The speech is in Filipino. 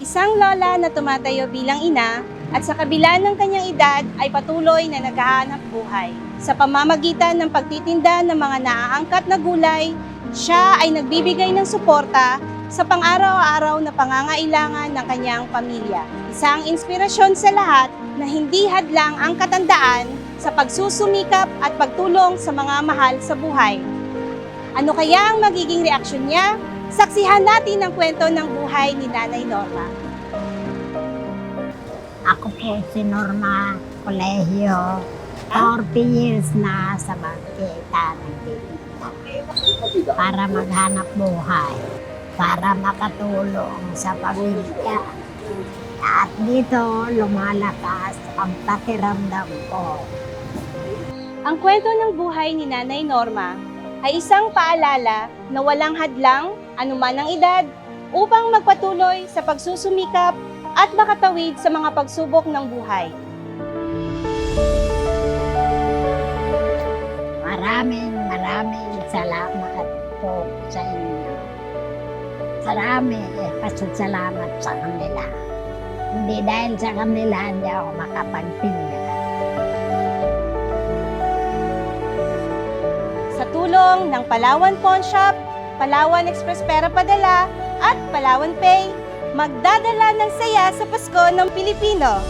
Isang lola na tumatayo bilang ina at sa kabila ng kanyang edad ay patuloy na naghahanap buhay. Sa pamamagitan ng pagtitinda ng mga naaangkat na gulay, siya ay nagbibigay ng suporta sa pang-araw-araw na pangangailangan ng kanyang pamilya. Isang inspirasyon sa lahat na hindi hadlang ang katandaan sa pagsusumikap at pagtulong sa mga mahal sa buhay. Ano kaya ang magiging reaksyon niya? Saksihan natin ang kwento ng buhay ni Nanay Norma. Ako po si Norma Colegio. 40 years na sa Bangkita nagtitinda. Para maghanap buhay. Para makatulong sa pamilya. At dito lumalakas ang pakiramdam ko. Ang kwento ng buhay ni Nanay Norma ay isang paalala na walang hadlang, anuman ang edad, upang magpatuloy sa pagsusumikap at makatawid sa mga pagsubok ng buhay. Maraming maraming salamat po sa inyo. Marami eh, pasasalamat sa kanila. Hindi dahil sa kanila hindi ako makapagtinda. Sa tulong ng Palawan Pawn Shop, Palawan Express Pera Padala at Palawan Pay, magdadala ng saya sa Pasko ng Pilipino.